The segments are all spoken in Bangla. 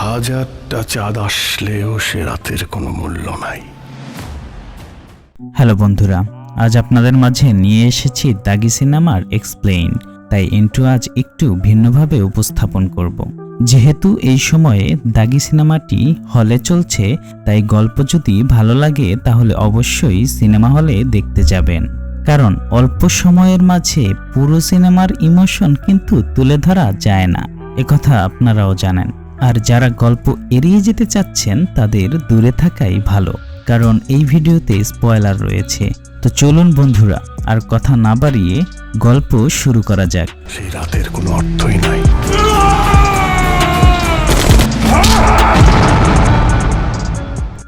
হাজারটা চাঁদ আসলেও সে রাতের কোনো মূল্য নাই। হ্যালো বন্ধুরা, আজ আপনাদের মাঝে নিয়ে এসেছি দাগি সিনেমার এক্সপ্লেইন তাই ইন্টু আজ একটু ভিন্নভাবে উপস্থাপন করব। যেহেতু এই সময়ে দাগি সিনেমাটি হলে চলছে, তাই গল্প যদি ভালো লাগে তাহলে অবশ্যই সিনেমা হলে দেখতে যাবেন। কারণ অল্প সময়ের মাঝে পুরো সিনেমার ইমোশন কিন্তু তুলে ধরা যায় না। একথা আপনারাও জানেন। আর যারা গল্প এড়িয়ে যেতে চাচ্ছেন তাদের দূরে থাকাই ভালো কারণ এই ভিডিওতে স্পয়লার রয়েছে। তো চলুন বন্ধুরা আর কথা না বাড়িয়ে গল্প শুরু করা যাক। সেই রাতের কোনো অর্থই নাই।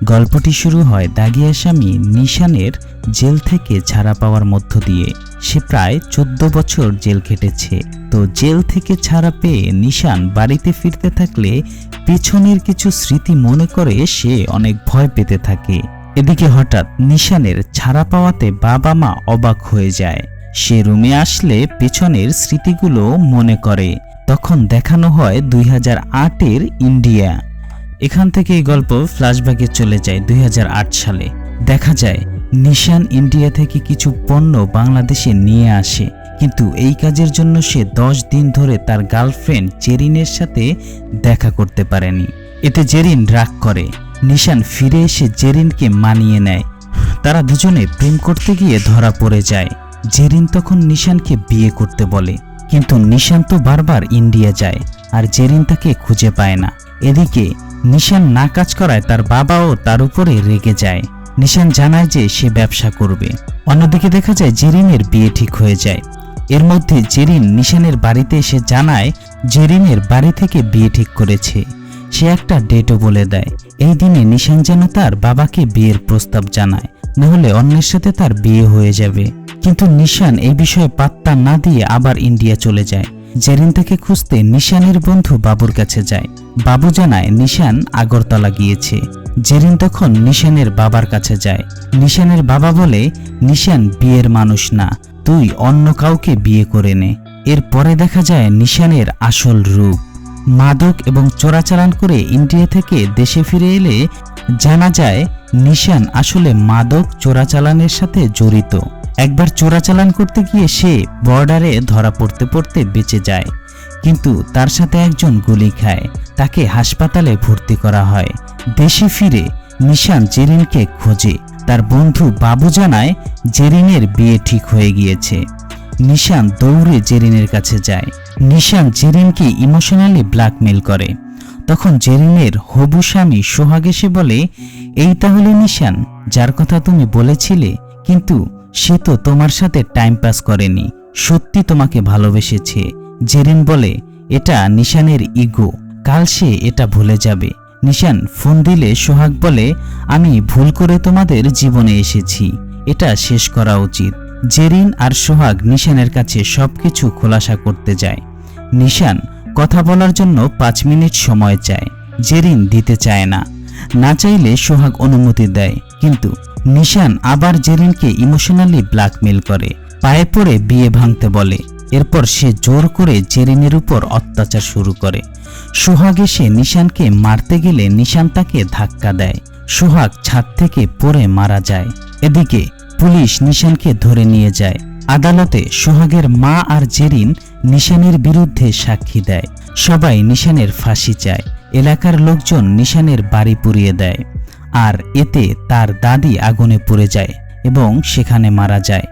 গল্পটি শুরু হয় দাগিয়া স্বামী নিশানের জেল থেকে ছাড়া পাওয়ার মধ্য দিয়ে। সে প্রায় চোদ্দ বছর জেল খেটেছে। তো জেল থেকে ছাড়া পেয়ে নিশান বাড়িতে ফিরতে থাকলে পেছনের কিছু স্মৃতি মনে করে সে অনেক ভয় পেতে থাকে। এদিকে হঠাৎ নিশানের ছাড়া পাওয়াতে বাবা মা অবাক হয়ে যায়। সে রুমে আসলে পেছনের স্মৃতিগুলো মনে করে। তখন দেখানো হয় দুই হাজার আট এর ইন্ডিয়া। এখান থেকে এই গল্প ফ্ল্যাশব্যাকে চলে যায় দুই হাজার আট সালে। দেখা যায় নিশান ইন্ডিয়া থেকে কিছু পণ্য বাংলাদেশে নিয়ে আসে। কিন্তু এই কাজের জন্য সে দশ দিন ধরে তার গার্লফ্রেন্ড জেরিনের সাথে দেখা করতে পারেনি। এতে জেরিন রাগ করে। নিশান ফিরে এসে জেরিনকে মানিয়ে নেয়। তারা দুজনে প্রেম করতে গিয়ে ধরা পড়ে যায়। জেরিন তখন নিশানকে বিয়ে করতে বলে। কিন্তু নিশান তো বারবার ইন্ডিয়া যায়, আর জেরিন তাকে খুঁজে পায় না। এদিকে নিশান না কাজ করায় তার বাবাও তার উপরে রেগে যায়। নিশান জানায় যে সে ব্যবসা করবে। অন্যদিকে দেখা যায় জেরিনের বিয়ে ঠিক হয়ে যায়। এর মধ্যে জেরিন নিশানের বাড়িতে এসে জানায় জেরিনের বাড়ি থেকে বিয়ে ঠিক করেছে। সে একটা ডেটও বলে দেয়। এই দিনে নিশান যেন তার বাবাকে বিয়ের প্রস্তাব জানায় নাহলে অন্যের সাথে তার বিয়ে হয়ে যাবে। কিন্তু নিশান এই বিষয়ে পাত্তা না দিয়ে আবার ইন্ডিয়া চলে যায়। জেরিন তাকে খুঁজতে নিশানের বন্ধু বাবুর কাছে যায়। বাবু জানায়, নিশান আগরতলা গিয়েছে। জেরিন তখন নিশানের বাবার কাছে যায়। নিশানের বাবা বলে, নিশান বিয়ের মানুষ না, তুই অন্য কাউকে বিয়ে করে নে। এরপরে দেখা যায় নিশানের আসল রূপ। মাদক এবং চোরাচালান করে ইন্ডিয়া থেকে দেশে ফিরে এলে জানা যায়, নিশান আসলে মাদক চোরাচালানের সাথে জড়িত। একবার চোরাচালান করতে গিয়ে সে বর্ডারে ধরা পড়তে পড়তে বেঁচে যায়। কিন্তু তার সাথে একজন গুলি খায়। তাকে হাসপাতালে ভর্তি করা হয়। দেশে ফিরে নিশান জেরিনকে খোঁজে। তার বন্ধু বাবু জানায়, জেরিনের বিয়ে ঠিক হয়ে গিয়েছে। নিশান দৌড়ে জেরিনের কাছে যায়। নিশান জেরিনকে ইমোশনালি ব্ল্যাকমেল করে। তখন জেরিনের হবু স্বামী সোহাগ এসে বলে, এই তাহলে নিশান, যার কথা তুমি বলেছিলে, কিন্তু সে তো তোমার সাথে টাইম পাস করেনি। সত্যি তোমাকে ভালোবেসেছে। জেরিন বলে, এটা নিশানের ইগো। কাল সে এটা ভুলে যাবে। নিশান ফোন দিলে সোহাগ বলে, আমি ভুল করে তোমাদের জীবনে এসেছি। এটা শেষ করা উচিত। জেরিন আর সোহাগ নিশানের কাছে সবকিছু খোলাসা করতে যায়। নিশান কথা বলার জন্য পাঁচ মিনিট সময় চায়। জেরিন দিতে চায় না। না চাইলে সোহাগ অনুমতি দেয়। কিন্তু নিশান আবার জেরিনকে ইমোশনালি ব্ল্যাকমেল করে। পায়ে পড়ে বিয়ে ভাঙতে বলে। এরপর সে জোর করে জেরিনের উপর অত্যাচার শুরু করে। সোহাগ এসে নিশানকে মারতে গেলে নিশান তাকে ধাক্কা দেয়। সোহাগ ছাদ থেকে পড়ে মারা যায়। এদিকে পুলিশ নিশানকে ধরে নিয়ে যায়। আদালতে সোহাগের মা আর জেরিন নিশানের বিরুদ্ধে সাক্ষী দেয়। সবাই নিশানের ফাঁসি চায়। এলাকার লোকজন নিশানের বাড়ি পুড়িয়ে দেয়। আর এতে তার দাদি আগুনে পুড়ে যায় এবং সেখানে মারা যায়।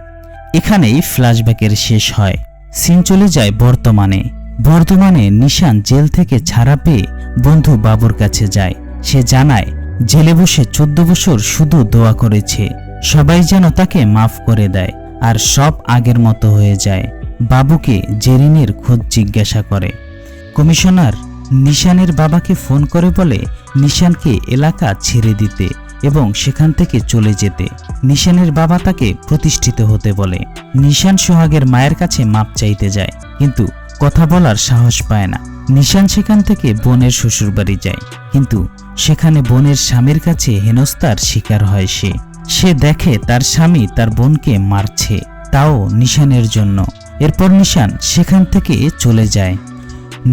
এখানেই ফ্ল্যাশব্যাকের শেষ হয়। সিন চলে যায় বর্তমানে। বর্তমানে নিশান জেল থেকে ছাড়া পেয়ে বন্ধু বাবুর কাছে যায়। সে জানায়, জেলে বসে চোদ্দ বছর শুধু দোয়া করেছে। সবাই যেন তাকে মাফ করে দেয়, আর সব আগের মতো হয়ে যায়। বাবুকে জেরিনের খোঁজ জিজ্ঞাসা করে। কমিশনার নিশানের বাবাকে ফোন করে বলে, নিশানকে এলাকা ছেড়ে দিতে। এবং সেখান থেকে চলে যেতে নিশানের বাবা তাকে প্রতিষ্ঠিত হতে বলে। নিশান সোহাগের মায়ের কাছে মাপ চাইতে যায়, কিন্তু কথা বলার সাহস পায় না। নিশান সেখান থেকে বোনের শ্বশুরবাড়ি যায়, কিন্তু সেখানে বোনের স্বামীর কাছে হেনস্তার শিকার হয় সে। সে দেখে তার স্বামী তার বোনকে মারছে, তাও নিশানের জন্য। এরপর নিশান সেখান থেকে চলে যায়।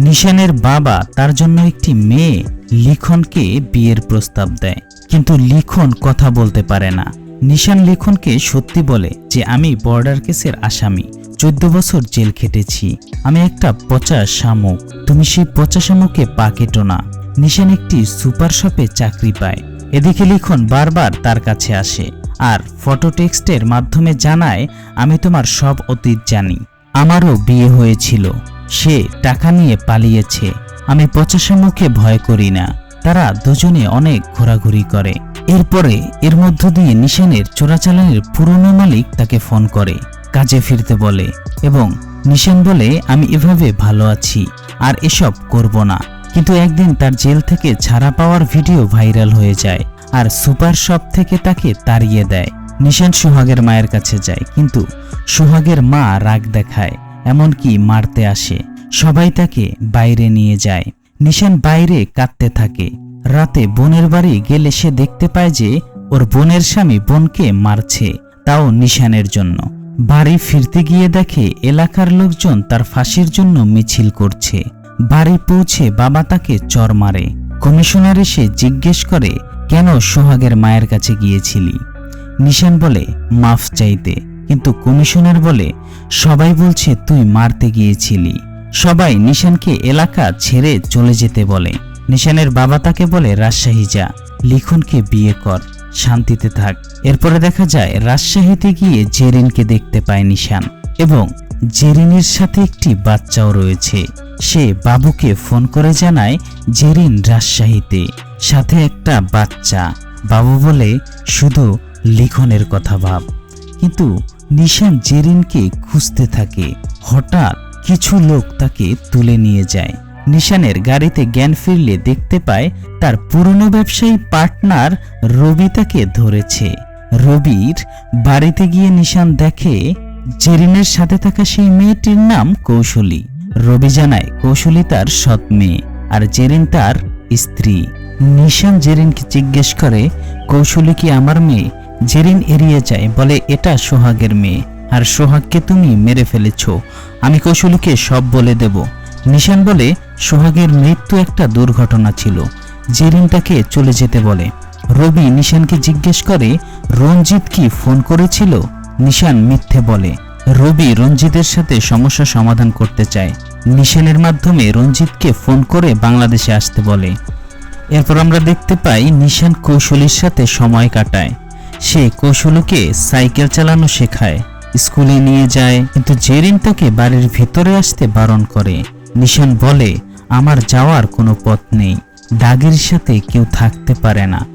নিশানের বাবা তার জন্য একটি মেয়ে লিখনকে বিয়ের প্রস্তাব দেয়। কিন্তু লিখন কথা বলতে পারে না। নিশান লিখনকে সত্যি বলে যে আমি বর্ডার কেসের আসামি। চোদ্দ বছর জেল খেটেছি। আমি একটা পচা শামুক। তুমি সেই পচা শামুকে পা কেটো না। নিশান একটি সুপার শপে চাকরি পায়। এদিকে লিখন বারবার তার কাছে আসে আর ফটো টেক্সটের মাধ্যমে জানায়, আমি তোমার সব অতীত জানি। আমারও বিয়ে হয়েছিল। সে টাকা নিয়ে পালিয়েছে। আমি পচাশা মুখে ভয় করি না। তারা দুজনে অনেক ঘোরাঘুরি করে। এরপরে এর মধ্য দিয়ে নিশানের চোরাচালানের পুরনো মালিক তাকে ফোন করে, কাজে ফিরতে বলে এবং নিশান বলে, আমি এভাবে ভালো আছি, আর এসব করব না। কিন্তু একদিন তার জেল থেকে ছাড়া পাওয়ার ভিডিও ভাইরাল হয়ে যায় আর সুপার শপ থেকে তাকে তাড়িয়ে দেয়। নিশান সোহাগের মায়ের কাছে যায়, কিন্তু সোহাগের মা রাগ দেখায়, এমনকি মারতে আসে। সবাই তাকে বাইরে নিয়ে যায়। নিশান বাইরে কাঁদতে থাকে। রাতে বোনের বাড়ি গেলে সে দেখতে পায় যে ওর বোনের স্বামী বোনকে মারছে, তাও নিশানের জন্য। বাড়ি ফিরতে গিয়ে দেখে এলাকার লোকজন তার ফাঁসির জন্য মিছিল করছে। বাড়ি পৌঁছে বাবা তাকে চর মারে। কমিশনার এসে জিজ্ঞেস করে, কেন সোহাগের মায়ের কাছে গিয়েছিলি? নিশান বলে, মাফ চাইতে। কিন্তু কমিশনার বলে, সবাই বলছে তুই মারতে গিয়েছিলি। সবাই নিশানকে এলাকা ছেড়ে চলে যেতে বলে। নিশানের বাবা তাকে বলে, রাজশাহী যা, লিখনকে বিয়ে কর, শান্তিতে থাক। এরপরে দেখা যায়, রাজশাহীতে গিয়ে জেরিনকে দেখতে পায় নিশান এবং জেরিনের সাথে একটি বাচ্চাও রয়েছে। সে বাবুকে ফোন করে জানায়, জেরিন রাজশাহীতে। সাথে একটা বাচ্চা। বাবু বলে, শুধু লিখনের কথা ভাব। কিন্তু নিশান জেরিনকে খুঁজতে থাকে। হঠাৎ কিছু লোক তাকে তুলে নিয়ে যায়। নিশানের গাড়িতে জ্ঞান ফিরলে দেখতে পায়, তার পুরনো ব্যবসায়ী পার্টনার রবি তাকে ধরেছে। রবির বাড়িতে গিয়ে নিশান দেখে জেরিনের সাথে থাকা সেই মেয়েটির নাম কৌশলী। রবি জানায়, কৌশলী তার সৎ মেয়ে আর জেরিন তার স্ত্রী। নিশান জেরিনকে জিজ্ঞেস করে, কৌশলী কি আমার মেয়ে? জেরিন এড়িয়ে যায়, বলে, এটা সোহাগের মেয়ে। আর সোহাগকে তুমি মেরে ফেলেছ। আমি কৌশলীকে সব বলে দেব। নিশান বলে, সোহাগের মৃত্যু একটা দুর্ঘটনা ছিল। জেরিন তাকে চলে যেতে বলে। রবি নিশানকে জিজ্ঞেস করে, রঞ্জিত কি ফোন করেছিল? নিশান মিথ্যে বলে, রবি রঞ্জিতের সাথে সমস্যা সমাধান করতে চায়। নিশানের মাধ্যমে রঞ্জিতকে ফোন করে বাংলাদেশে আসতে বলে। এরপর আমরা দেখতে পাই, নিশান কৌশলীর সাথে সময় কাটায়। সে কৌশলকে সাইকেল চালানো শেখায়। স্কুলে নিয়ে যায়, কিন্তু জেরিন তাকে বাড়ির ভিতরে আসতে বারণ করে। নিশান বলে, আমার যাওয়ার কোনো পথ নেই। দাগের সাথে কেউ থাকতে পারে না।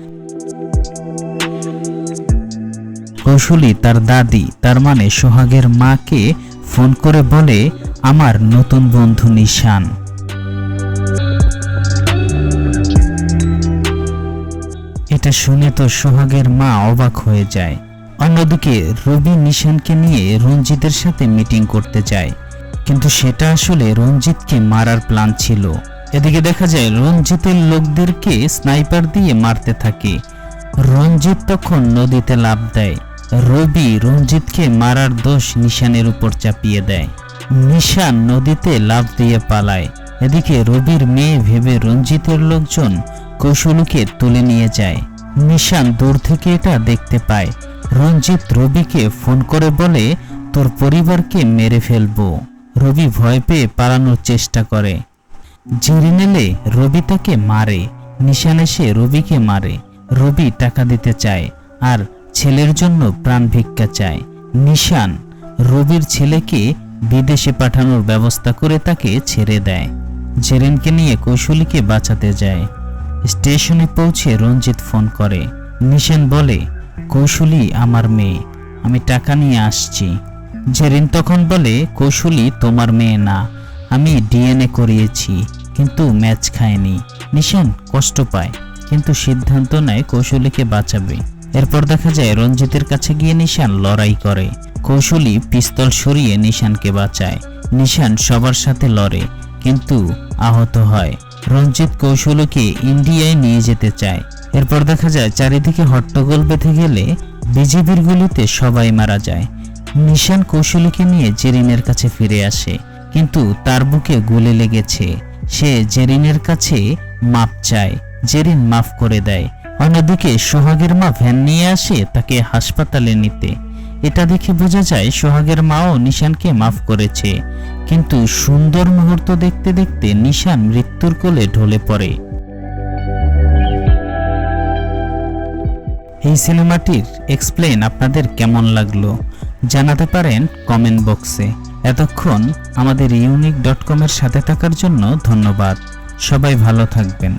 কৌশলী তার দাদি, তার মানে সোহাগের মাকে ফোন করে বলে, আমার নতুন বন্ধু নিশান। এটা শুনে তো সোহাগের মা অবাক হয়ে যায়। অন্যদিকে রবি নিশানকে নিয়ে রঞ্জিতের সাথে মিটিং করতে যায় কিন্তু সেটা আসলে রঞ্জিতকে মারার প্ল্যান ছিল। এদিকে দেখা যায়, রঞ্জিতের লোকদেরকে স্নাইপার দিয়ে মারতে থাকে। রঞ্জিত তখন নদীতে লাভ দেয়। রবি রঞ্জিতকে মারার দোষ নিশানের উপর চাপিয়ে দেয়। নিশান নদীতে লাভ দিয়ে পালায়। এদিকে রবির মেয়ে ভেবে রঞ্জিতের লোকজন কৌশলকে তুলে নিয়ে যায়। নিশান দূর থেকে এটা দেখতে পায়। রঞ্জিত রবিকে ফোন করে বলে, তোর পরিবারকে মেরে ফেলব। রবি ভয় পেয়ে পালানোর চেষ্টা করে। জেরিন এলে রবি তাকে মারে। নিশান এসে রবিকে মারে। রবি টাকা দিতে চায় আর ছেলের জন্য প্রাণ ভিক্ষা চায়। নিশান রবির ছেলেকে বিদেশে পাঠানোর ব্যবস্থা করে তাকে ছেড়ে দেয়। জেরেনকে নিয়ে কৌশলীকে বাঁচাতে যায়। স্টেশনে পৌঁছে রঞ্জিত ফোন করে। নিশান বলে কৌশলী আমার মেয়ে, আমি টাকা নিয়ে আসছি। জেরিন তখন বলে, কৌশলী তোমার মেয়ে না, আমি ডিএনএ করিয়েছি, কিন্তু ম্যাচ খায়নি। নিশান কষ্ট পায়, কিন্তু সিদ্ধান্ত নেয় কৌশলীকে বাঁচাবে। এরপর দেখা যায়, রঞ্জিতের কাছে গিয়ে নিশান লড়াই করে। কৌশলী পিস্তল সরিয়ে নিশানকে বাঁচায়। নিশান সবার সাথে লড়ে, কিন্তু আহত হয়। রঞ্জিত কৌশলকে ইন্ডিয়ায় নিয়ে যেতে চায়। এরপর দেখা যায় চারিদিকে হট্টগোল বেঁধে গেলে বিজেপির গুলিতে সবাই মারা যায়। নিশান কৌশলীকে নিয়ে জেরিনের কাছে ফিরে আসে, কিন্তু তার বুকে গুলি লেগেছে। সে জেরিনের কাছে মাপ চায়, জেরিন মাফ করে দেয়। অন্যদিকে সোহাগের মা ভ্যান নিয়ে আসে তাকে হাসপাতালে নিতে। এটা দেখে বোঝা যায় সোহাগের মাও নিশানকে মাফ করেছে। কিন্তু সুন্দর মুহূর্ত দেখতে দেখতে নিশান মৃত্যুর কোলে ঢলে পড়ে। এই সিনেমাটির এক্সপ্লেন আপনাদের কেমন লাগল? জানাতে পারেন কমেন্ট বক্সে। এতক্ষণ আমাদের ইউনিক ডট কমের সাথে থাকার জন্য ধন্যবাদ। সবাই ভালো থাকবেন।